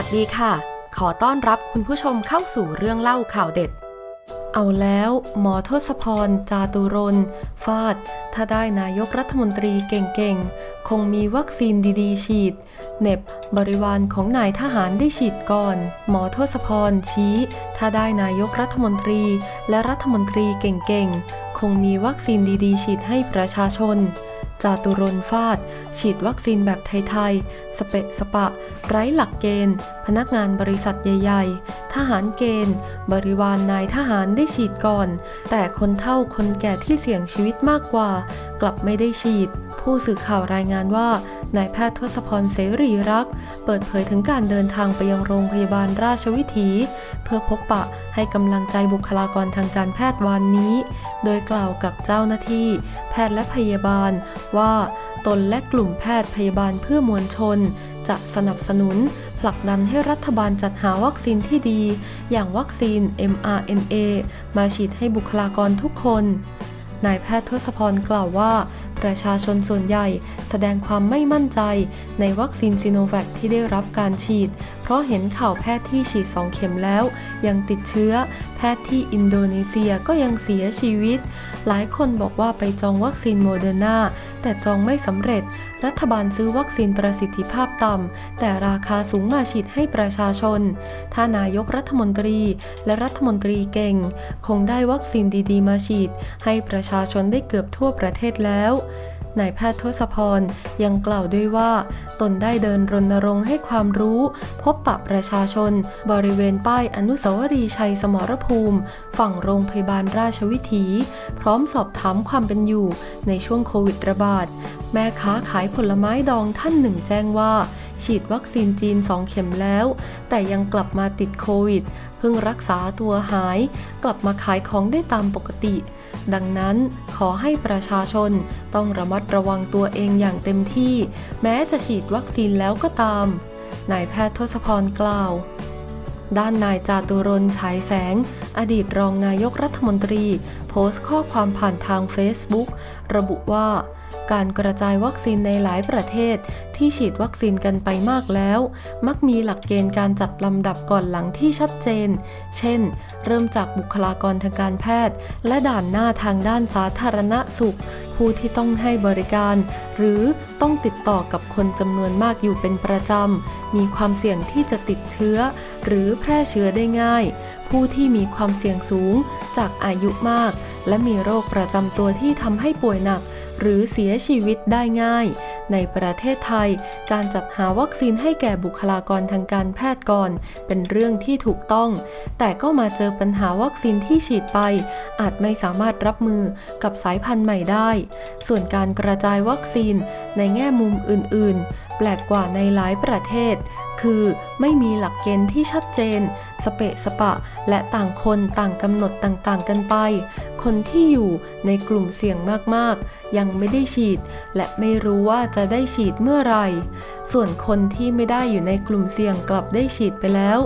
วัสดีค่ะ ขอต้อนรับคุณผู้ชมเข้าสู่เรื่องเล่าข่าวเด็ด เอาแล้วหมอทศพร จาตุรนฟาด ถ้าได้นายกรัฐมนตรีเก่งๆ คงมีวัคซีนดีๆ ฉีด เน็บบริวารของนายทหารได้ฉีดก่อน หมอทศพรชี้ ถ้าได้นายกรัฐมนตรีและรัฐมนตรีเก่งๆ คงมีวัคซีนดีๆ ฉีดให้ประชาชน จาตุรนฟาด ฉีดวัคซีนแบบไทยๆ สเปะสปะ ไร้หลักเกณฑ์ พนักงานบริษัทใหญ่ ๆ ทหารเกณฑ์ บริวารนายทหารได้ฉีดก่อน แต่คนเฒ่าคนแก่ที่เสี่ยงชีวิตมากกว่า กลับไม่ได้ฉีด ผู้สื่อข่าวรายงานว่านายแพทย์ทศพรเสรีรักษ์เปิดเผยถึงการเดินทางไปยังโรงพยาบาลราชวิถี เพื่อพบปะให้กำลังใจบุคลากรทางการแพทย์วันนี้ โดยกล่าวกับเจ้าหน้าที่ แพทย์และพยาบาลว่าตนและกลุ่มแพทย์พยาบาลเพื่อมวลชน จะสนับสนุน ผลักดันให้รัฐบาลจัดหาวัคซีนที่ดี อย่างวัคซีน mRNA มาฉีดให้บุคลากรทุกคนนายแพทย์ทศพรกล่าวว่า ประชาชนส่วนใหญ่แสดงความไม่มั่นใจในวัคซีนซีโนแวคที่ได้รับการฉีด เพราะเห็นข่าวแพทย์ที่ฉีด 2 เข็มแล้ว ยังติดเชื้อ แพทย์ที่อินโดนีเซียก็ยังเสียชีวิต หลายคนบอกว่าไปจองวัคซีนโมเดอร์นาแต่จองไม่สำเร็จ รัฐบาลซื้อวัคซีนประสิทธิภาพต่ำแต่ราคาสูงมาฉีดให้ประชาชน ถ้านายกรัฐมนตรีและรัฐมนตรีเก่ง คงได้วัคซีนดีๆ มาฉีด ให้ประชาชนได้เกือบทั่วประเทศแล้วนายแพทย์ทศพรยังกล่าวด้วยว่า ตนได้เดินรณรงค์ให้ความรู้ พบปะประชาชน บริเวณป้ายอนุสาวรีย์ชัยสมรภูมิ ฝั่งโรงพยาบาลราชวิถี พร้อมสอบถามความเป็นอยู่ในช่วงโควิดระบาด แม่ค้าขายผลไม้ดองท่านหนึ่งแจ้งว่า ฉีดวัคซีนจีน 2 เข็มแล้ว แต่ยังกลับมาติดโควิด เพิ่งรักษาตัวหาย กลับมาขายของได้ตามปกติ ดังนั้นขอให้ประชาชนต้องระมัดระวังตัวเองอย่างเต็มที่ แม้จะฉีดวัคซีนแล้วก็ตาม นายแพทย์ทศพรกล่าวด้านนายจาตุรนฉายแสง อดีตรองนายกรัฐมนตรี โพสต์ข้อความผ่านทาง Facebook ระบุว่า การกระจายวัคซีนในหลายประเทศที่ฉีดวัคซีนกันไปมากแล้ว มักมีหลักเกณฑ์การจัดลำดับก่อนหลังที่ชัดเจน เช่น เริ่มจากบุคลากรทางการแพทย์ และด่านหน้าทางด้านสาธารณสุข ผู้ที่ต้องให้บริการ หรือต้องติดต่อกับคนจำนวนมากอยู่เป็นประจำ มีความเสี่ยงที่จะติดเชื้อ หรือแพร่เชื้อได้ง่าย ผู้ที่มีความเสี่ยงสูงจากอายุมาก และมีโรคประจำตัวที่ทำให้ป่วยหนัก หรือเสียชีวิตได้ง่าย ในประเทศไทย การจัดหาวัคซีนให้แก่บุคลากรทางการแพทย์ก่อน เป็นเรื่องที่ถูกต้อง แต่ก็มาเจอปัญหาวัคซีนที่ฉีดไป อาจไม่สามารถรับมือกับสายพันธุ์ใหม่ได้ส่วนการกระจายวัคซีนในแง่มุมอื่นๆ แปลกกว่าในหลายประเทศ คือ ไม่มีหลักเกณฑ์ที่ชัดเจน สเปะสปะ และต่างคนต่างกำหนดต่างๆ กันไป คนที่อยู่ในกลุ่มเสี่ยงมากๆ ยังไม่ได้ฉีด และไม่รู้ว่าจะได้ฉีดเมื่อไหร่ ส่วนคนที่ไม่ได้อยู่ในกลุ่มเสี่ยงกลับได้ฉีดไปแล้ว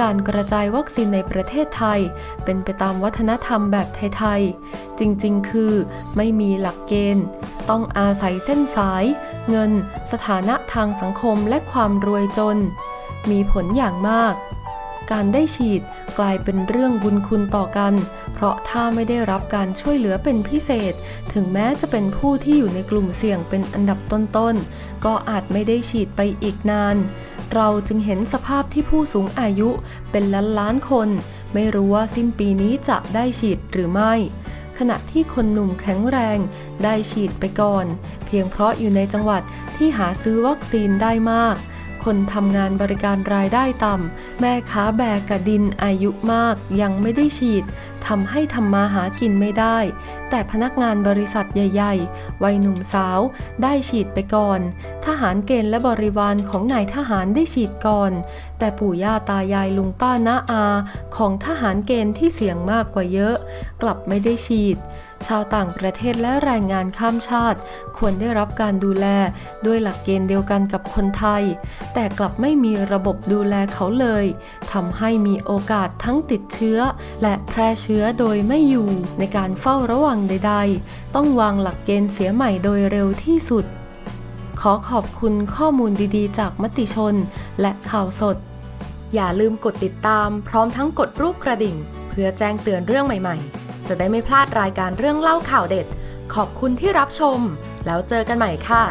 การกระจายวัคซีนในประเทศไทย เป็นไปตามวัฒนธรรมแบบไทยๆ จริงๆ คือไม่มีหลักเกณฑ์ ต้องอาศัยเส้นสาย เงิน สถานะทางสังคมและความรวยจน มีผลอย่างมาก การได้ฉีดกลายเป็นเรื่องบุญคุณต่อกัน เพราะถ้าไม่ได้รับการช่วยเหลือเป็นพิเศษ ถึงแม้จะเป็นผู้ที่อยู่ในกลุ่มเสี่ยงเป็นอันดับต้นๆ ก็อาจไม่ได้ฉีดไปอีกนาน เราจึงเห็นสภาพที่ผู้สูงอายุเป็นล้านล้านๆคน ไม่รู้ว่าสิ้นปีนี้จะได้ฉีดหรือไม่ขณะที่คนหนุ่มแข็งแรงได้ฉีดไปก่อน เพียงเพราะอยู่ในจังหวัดที่หาซื้อวัคซีนได้มาก คนทำงานบริการรายได้ต่ำ แม่ค้าแบกกระดินอายุมากยังไม่ได้ฉีด ทำให้ทำมาหากินไม่ได้ แต่พนักงานบริษัทใหญ่ๆ วัยหนุ่มสาวได้ฉีดไปก่อน ทหารเกณฑ์และบริวารของนายทหารได้ฉีดก่อน แต่ปู่ย่าตายายลุงป้าน้าอาของทหารเกณฑ์ที่เสี่ยงมากกว่าเยอะ กลับไม่ได้ฉีด ชาวต่างประเทศและแรงงานข้ามชาติ ควรได้รับการดูแลด้วยหลักเกณฑ์เดียวกันกับคนไทย แต่กลับไม่มีระบบดูแลเขาเลยทำให้มีโอกาสทั้งติดเชื้อและแพร่เชื้อชื้อโดยไม่อยู่ในการเฝ้าระวังใด ๆ ต้องวางหลักเกณฑ์เสียใหม่โดยเร็วที่สุด ขอขอบคุณข้อมูลดีๆ จากมติชน และข่าวสด อย่าลืมกดติดตาม พร้อมทั้งกดรูปกระดิ่ง เพื่อแจ้งเตือนเรื่องใหม่ๆ จะได้ไม่พลาดรายการเรื่องเล่าข่าวเด็ด ขอบคุณที่รับชม แล้วเจอกันใหม่ค่ะ